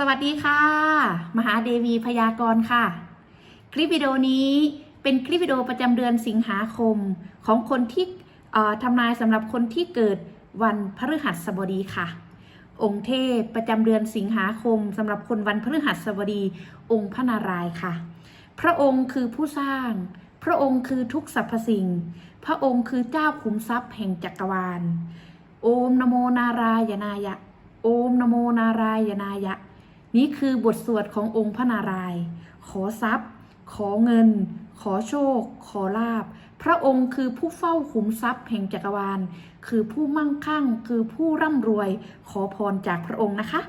สวัสดีค่ะ มหาเดวีพยากรณ์ค่ะ คลิปวิดีโอนี้เป็นคลิปวิดีโอประจำเดือนสิงหาคมของคนที่ทำนายสำหรับคนที่เกิดวันพฤหัสบดีค่ะ องค์เทพประจำเดือนสิงหาคมสำหรับคนวันพฤหัสบดี องค์พระนารายณ์ค่ะ พระองค์คือผู้สร้าง พระองค์คือทุกสรรพสิ่ง พระองค์คือเจ้าขุมทรัพย์แห่งจักรวาล โอมนโมนารายณายะ โอมนโมนารายณายะ นี่คือบทสวดขององค์พระนารายณ์ขอทรัพย์ ขอเงิน ขอโชค ขอลาบ พระองค์คือผู้เฝ้าขุมทรัพย์แห่งจักรวาล คือผู้มั่งคั่ง คือผู้ร่ำรวย ขอพรจากพระองค์นะคะ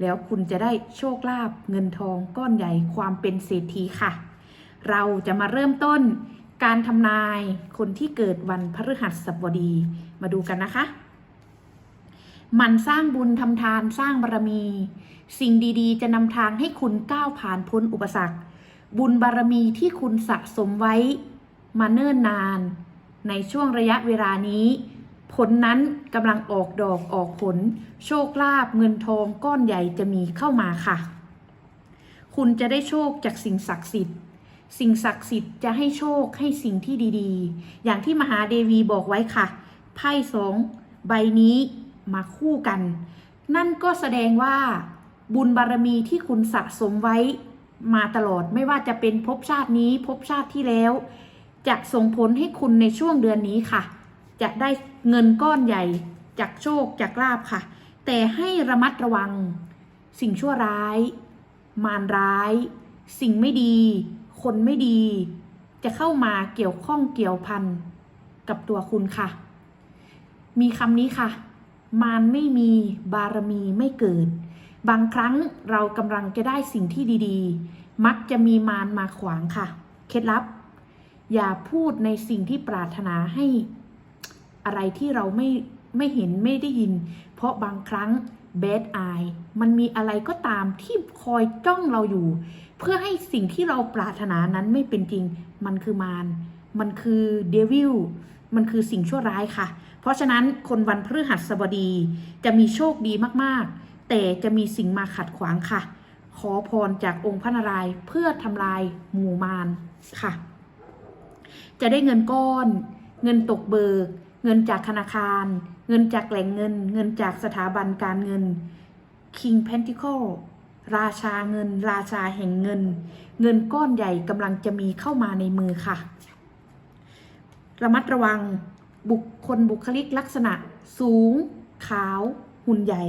แล้วคุณจะได้โชคลาภเงินทองก้อนใหญ่ความเป็นเศรษฐีค่ะ เราจะมาเริ่มต้นการทำนายคนที่เกิดวันพฤหัสบดี มาดูกันนะคะ มันสร้างบุญทำทานสร้างบารมี สิ่งดีๆ จะนำทางให้คุณก้าวผ่านพ้นอุปสรรค บุญบารมีที่คุณสะสมไว้ มาเนิ่นนาน ในช่วงระยะเวลานี้ ผลนั้นกำลังออกดอกออกผล โชคลาภเงินทองก้อนใหญ่จะมีเข้ามาค่ะ คุณจะได้โชคจากสิ่งศักดิ์สิทธิ์สิ่งศักดิ์สิทธิ์จะให้โชคให้สิ่งที่ดีๆ อย่างที่มหาเดวีบอกไว้ค่ะ ไพ่สองใบนี้ มาคู่กัน นั่นก็แสดงว่าบุญบารมีที่คุณสะสมไว้มาตลอดไม่ว่าจะเป็นภพชาตินี้ภพชาติที่แล้ว จะส่งผลให้คุณในช่วงเดือนนี้ค่ะ จะได้เงินก้อนใหญ่จากโชคจากลาบค่ะ แต่ให้ระมัดระวัง สิ่งชั่วร้าย มารร้าย สิ่งไม่ดี คนไม่ดี จะเข้ามาเกี่ยวข้องเกี่ยวพันกับตัวคุณค่ะ มีคำนี้ค่ะ มารไม่มีบารมีไม่เกิด บางครั้งเรากำลังจะได้สิ่งที่ดีๆ มักจะมีมารมาขวางค่ะ เคล็ดลับ อย่าพูดในสิ่งที่ปรารถนาให้อะไรที่เราไม่ไม่เห็นไม่ได้ยิน เพราะบางครั้ง bad eye มันมีอะไรก็ตามที่คอยจ้องเราอยู่ เพื่อให้สิ่งที่เราปรารถนานั้นไม่เป็นจริง มันคือมาร มันคือเดวิล มันคือสิ่งชั่วร้ายค่ะ เพราะฉะนั้นคนวันพฤหัสบดีจะมีโชคดีมากๆ แต่จะมีสิ่งมาขัดขวางค่ะ ขอพรจากองค์พระนารายณ์เพื่อทำลายหมู่มารค่ะ จะได้เงินก้อน เงินตกเบิก เงินจากธนาคาร เงินจากแหล่งเงิน เงินจากสถาบันการเงิน King Pentacle ราชาเงิน ราชาแห่งเงิน เงินก้อนใหญ่กำลังจะมีเข้ามาในมือค่ะ ระมัดระวัง บุคคลบุคลิกลักษณะ สูง ขาว หุ่นใหญ่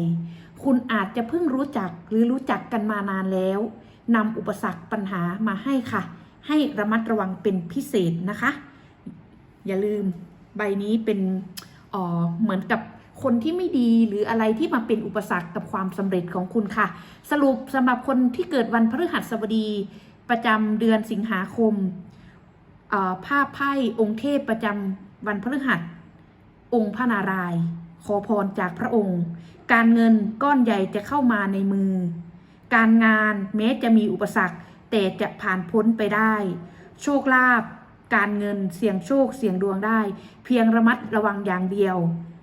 คุณอาจจะเพิ่งรู้จักหรือรู้จักกันมานานแล้วนำอุปสรรคปัญหามาให้ค่ะ ให้ระมัดระวังเป็นพิเศษนะคะ อย่าลืมใบนี้เป็นเอ่อเหมือนกับคนที่ไม่ดีหรืออะไรที่มาเป็นอุปสรรคกับความสำเร็จของคุณค่ะ สรุปสำหรับคนที่เกิดวันพฤหัสบดี ประจำเดือนสิงหาคม ภาพไพ่องค์เทพประจำวันพฤหัส องค์พระนารายณ์ขอพรจากพระองค์ การเงินก้อนใหญ่จะเข้ามาในมือ การงานแม้จะมีอุปสรรค แต่จะผ่านพ้นไปได้ โชคลาภการเงินเสี่ยงโชคเสี่ยงดวงได้ เพียงระมัดระวังอย่างเดียว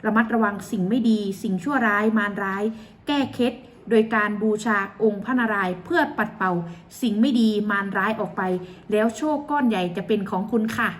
ระมัดระวังสิ่งไม่ดี สิ่งชั่วร้ายมารร้าย แก้เคล็ด โดยการบูชาองค์พระนารายณ์เพื่อปัดเป่าสิ่งไม่ดีมารร้ายออกไป แล้วโชคก้อนใหญ่จะเป็นของคุณค่ะ